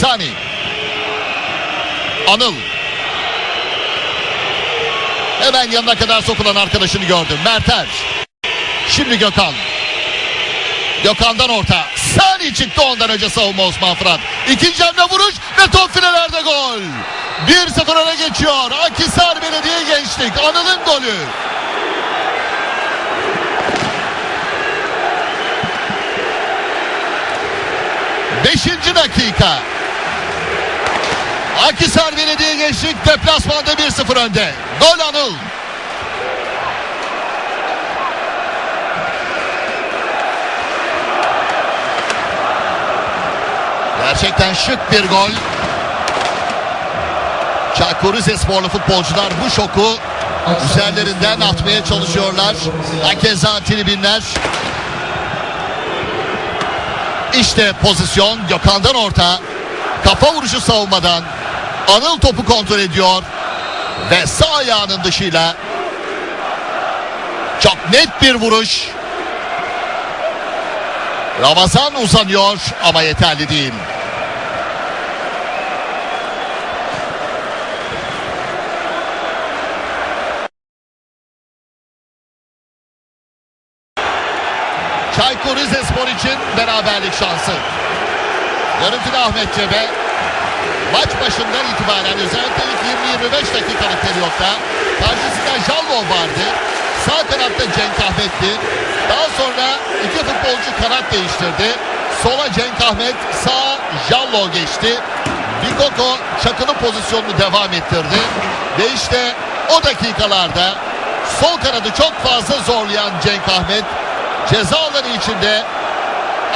Sani. Anıl. Hemen yanına kadar sokulan arkadaşını gördüm. Merter. Şimdi Gökhan. Gökhan'dan orta. Sani çıktı ondan önce savunma Osman Fırat. İkinci hamle vuruş ve top filelerde gol. 1-0 öne geçiyor. Akisar Belediye Gençlik. Anıl'ın golü. Beşinci dakika. Akisar Belediye Gençlik deplasmanda 1-0 önde. Gol Anıl. Gerçekten şık bir gol. Çaykur Rizesporlu futbolcular bu şoku üzerlerinden atmaya çalışıyorlar. Hakeza tribünler. İşte pozisyon Gökhan'dan orta. Kafa vuruşu savunmadan. Anıl topu kontrol ediyor. Ve sağ ayağının dışıyla çok net bir vuruş. Ramazan uzanıyor ama yeterli değil. Çaykur Rizespor için beraberlik şansı. Görüntüde Ahmet Cebe. Maç başından itibaren özellikle ilk 20-25 dakikalık periyotta karşısında Jallo vardı. Sağ kanatta Cenk Ahmet'ti. Daha sonra iki futbolcu kanat değiştirdi. Sola Cenk Ahmet, sağ Jallo geçti. Bikoko çakılı pozisyonunu devam ettirdi. Ve işte o dakikalarda sol kanadı çok fazla zorlayan Cenk Ahmet ceza alanı içinde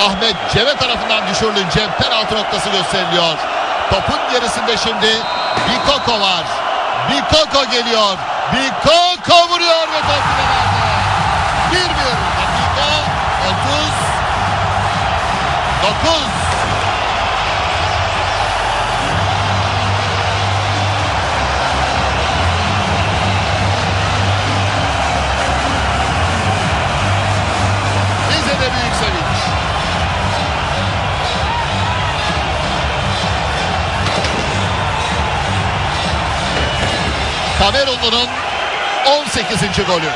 Ahmet Ceve tarafından düşürülünce penaltı noktası gösteriliyor. Topun gerisinde şimdi Bikoko var. Bikoko geliyor. Bikoko vuruyor ve top finalde. 1-1 dakika 30 9 Kamerunlu'nun 18. golü.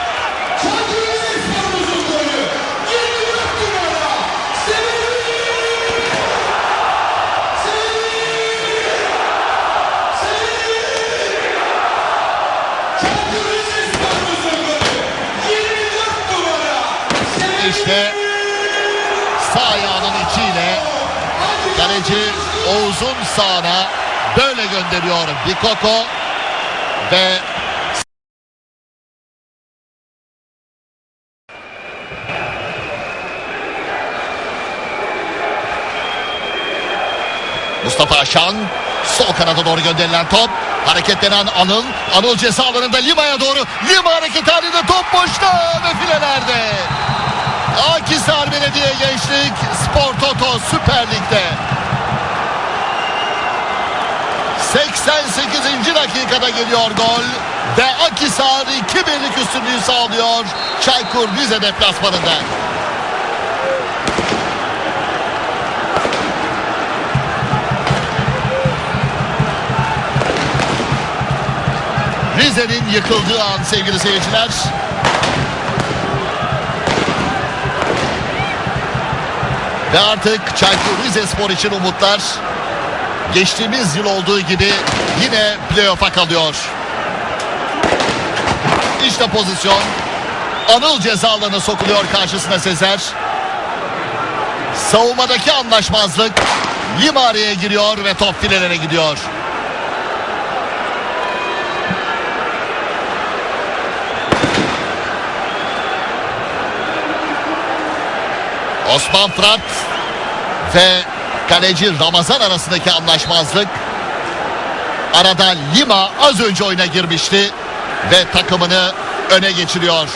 İşte sağ ayağının içiyle kaleci Oğuz'un sağına böyle gönderiyor Bikoko ve Mustafa Aşan sol kanada doğru gönderilen top. Hareketlenen Anıl. Anıl ceza alanında Lima'ya doğru. Lima hareketi halinde top boşta ve filelerde Akisar Belediye Gençlik Spor Toto Süper Lig'de 88. dakikada geliyor gol ve Akisar 2-1'lik üstünlüğü sağlıyor Çaykur Rize deplasmanında. Rize'nin yıkıldığı an sevgili seyirciler. Ve artık Çaykur Rizespor için umutlar geçtiğimiz yıl olduğu gibi yine playoff'a kalıyor. İşte pozisyon. Anıl ceza alanına sokuluyor karşısına Sezer. Savunmadaki anlaşmazlık araya giriyor ve top filelere gidiyor. Osman Fırat ve kaleci Ramazan arasındaki anlaşmazlık arada Lima az önce oyuna girmişti ve takımını öne geçiriyor.